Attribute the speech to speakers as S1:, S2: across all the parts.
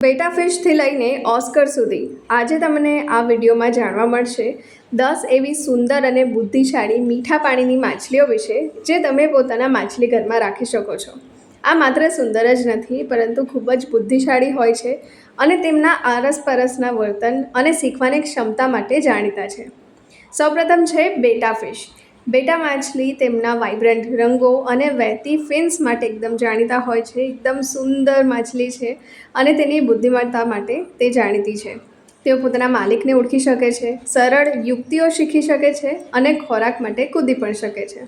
S1: બેટા ફિશથી લઈને ઓસ્કર સુધી. આજે તમને આ વિડીયોમાં જાણવા મળશે દસ એવી સુંદર અને બુદ્ધિશાળી મીઠા પાણીની માછલીઓ વિશે, જે તમે પોતાના માછલી ઘરમાં રાખી શકો છો. આ માત્ર સુંદર જ નથી, પરંતુ ખૂબ જ બુદ્ધિશાળી હોય છે અને તેમના આરસપરસના વર્તન અને શીખવાની ક્ષમતા માટે જાણીતા છે. સૌપ્રથમ છે બેટા ફિશ બેટા માછલી તેમના વાઇબ્રન્ટ રંગો અને વહેતી ફિન્સ માટે એકદમ જાણીતા હોય છે. એકદમ સુંદર માછલી છે અને તેની બુદ્ધિમત્તા માટે તે જાણીતી છે. તેઓ પોતાના માલિકને ઓળખી શકે છે, સરળ યુક્તિઓ શીખી શકે છે અને ખોરાક માટે કૂદી પણ શકે છે.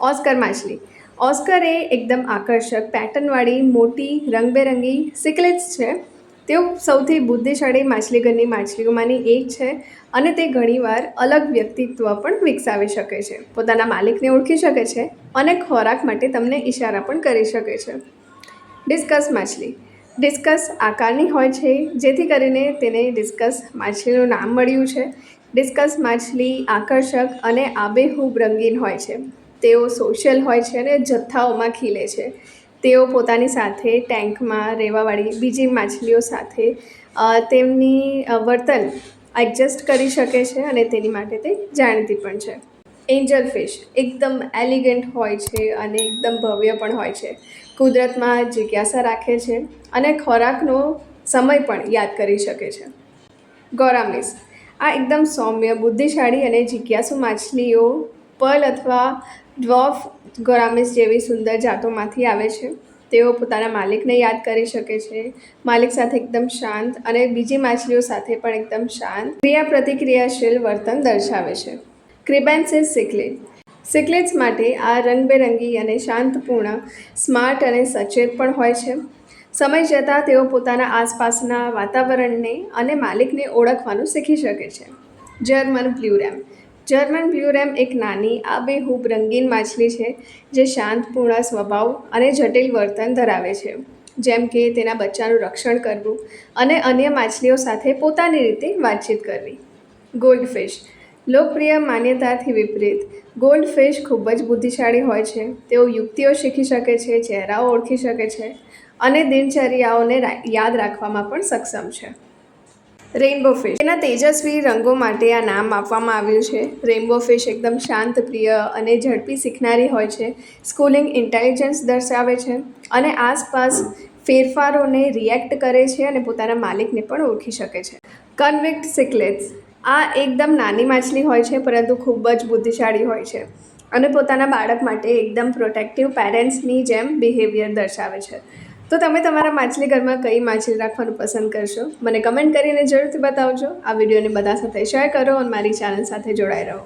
S1: ઓસ્કર માછલી. ઓસ્કર એ એકદમ આકર્ષક પેટર્નવાળી મોટી, રંગબેરંગી સિકલેટ્સ છે. તેઓ સૌથી બુદ્ધિશાળી માછલીઘરની માછલીઓમાંની એક છે અને તે ઘણીવાર અલગ વ્યક્તિત્વ પણ વિકસાવી શકે છે. પોતાના માલિકને ઓળખી શકે છે અને ખોરાક માટે તમને ઈશારા પણ કરી શકે છે. ડિસ્કસ માછલી. ડિસ્કસ આકારની હોય છે, જેથી કરીને તેને ડિસ્કસ માછલીનું નામ મળ્યું છે. ડિસ્કસ માછલી આકર્ષક અને આબેહૂબ રંગીન હોય છે. તેઓ સોશિયલ હોય છે અને જથ્થાઓમાં ખીલે છે. તેઓ પોતાની સાથે ટેન્કમાં રહેવાવાળી બીજી માછલીઓ સાથે તેમની વર્તન એડજસ્ટ કરી શકે છે અને તેની માટે તે જાણીતી પણ છે. એન્જલ ફિશ એકદમ એલિગન્ટ હોય છે અને એકદમ ભવ્ય પણ હોય છે. કુદરતમાં જિજ્ઞાસા રાખે છે અને ખોરાકનો સમય પણ યાદ કરી શકે છે. ગોરામિસ આ એકદમ સૌમ્ય, બુદ્ધિશાળી અને જિજ્ઞાસુ માછલીઓ, પર્લ અથવા ડ્વોફ ગોરામિસ જેવી સુંદર જાતોમાંથી આવે છે. તેઓ પોતાના માલિકને યાદ કરી શકે છે. માલિક સાથે એકદમ શાંત અને બીજી માછલીઓ સાથે પણ એકદમ શાંત ક્રિયા પ્રતિક્રિયાશીલ વર્તન દર્શાવે છે. ક્રિબેન્સિસ સિકલેટ. સિકલેટ્સ માટે આ રંગબેરંગી અને શાંતપૂર્ણ, સ્માર્ટ અને સચેત પણ હોય છે. સમય જતાં તેઓ પોતાના આસપાસના વાતાવરણને અને માલિકને ઓળખવાનું શીખી શકે છે. જર્મન બ્લ્યુરેમ. જર્મન બ્લ્યુરેમ એક નાની, આબેહૂબ રંગીન માછલી છે, જે શાંતપૂર્ણ સ્વભાવ અને જટિલ વર્તન ધરાવે છે. જેમ કે તેના બચ્ચાનું રક્ષણ કરવું અને અન્ય માછલીઓ સાથે પોતાની રીતે વાતચીત કરવી. ગોલ્ડફિશ. લોકપ્રિય માન્યતાથી વિપરીત, ગોલ્ડફિશ ખૂબ જ બુદ્ધિશાળી હોય છે. તેઓ યુક્તિઓ શીખી શકે છે, ચહેરાઓ ઓળખી શકે છે અને દિનચર્યાઓને યાદ રાખવામાં પણ સક્ષમ છે. Rainbow fish. એના તેજસ્વી રંગો માટે આ નામ આપવામાં આવ્યું છે. રેઇનબો ફિશ એકદમ શાંત, પ્રિય અને ઝડપી શીખનારી હોય છે. સ્કૂલિંગ ઇન્ટેલિજન્સ દર્શાવે છે અને આસપાસ ફેરફારોને રિએક્ટ કરે છે અને પોતાના માલિકને પણ ઓળખી શકે છે. કન્વિક્ટ સિકલેટ્સ. આ એકદમ નાની માછલી હોય છે, પરંતુ ખૂબ જ બુદ્ધિશાળી હોય છે અને પોતાના બાળક માટે એકદમ પ્રોટેક્ટિવ પેરેન્ટ્સની જેમ બિહેવિયર દર્શાવે છે. તો તમે તમારા માછલી ઘરમાં કઈ માછલી રાખવાનું પસંદ કરશો? મને કમેન્ટ કરીને જરૂરથી બતાવજો. આ વિડીયોને બધા સાથે શેર કરો અને મારી ચેનલ સાથે જોડાઈ રહો.